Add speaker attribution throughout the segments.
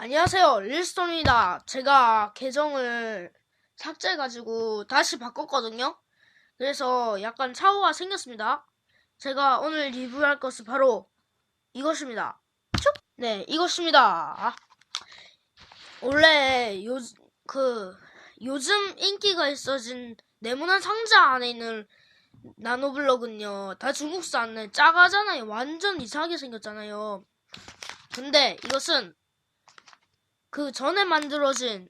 Speaker 1: 안녕하세요. 릴스톤입니다. 제가 계정을 삭제해가지고 다시 바꿨거든요. 그래서 약간 차오가 생겼습니다. 제가 오늘 리뷰할 것은 바로 이것입니다. 쭉! 네, 이것입니다. 원래 요, 그, 요즘 인기가 있어진 네모난 상자 안에 있는 나노블럭은요, 다 중국산은 작아잖아요. 완전 이상하게 생겼잖아요. 근데 이것은 그 전에 만들어진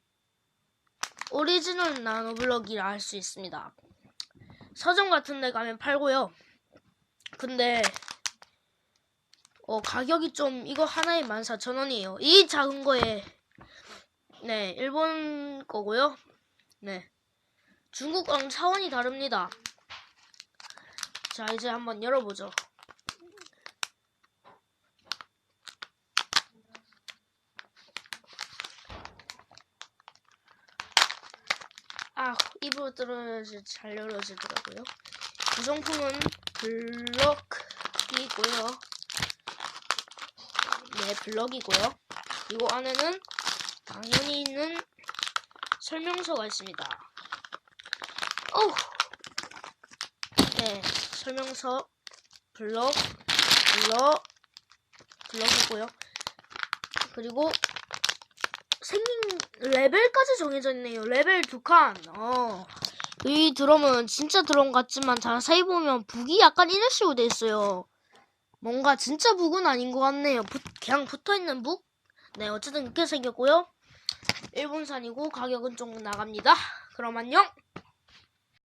Speaker 1: 오리지널 나노블럭이라 할 수 있습니다. 서점 같은 데 가면 팔고요. 근데 어, 가격이 좀 이거 하나에 14,000원이에요. 이 작은 거에 네, 일본 거고요. 네. 중국 거랑 차원이 다릅니다. 자, 이제 한번 열어보죠. 아, 입으로 들어야지 잘 열어지더라고요. 구성품은 블럭이고요. 네, 블럭이고요. 그리고 안에는 당연히 있는 설명서가 있습니다. 오! 네, 설명서, 블럭, 블럭, 블럭이고요. 그리고 레벨까지 정해져 있네요. 레벨 두 칸. 어. 이 드럼은 진짜 드럼 같지만 자세히 보면 북이 약간 이런 식으로 돼 있어요. 뭔가 진짜 북은 아닌 것 같네요. 붙- 그냥 붙어 있는 북? 네, 어쨌든 이렇게 생겼고요. 일본산이고 가격은 좀 나갑니다. 그럼 안녕.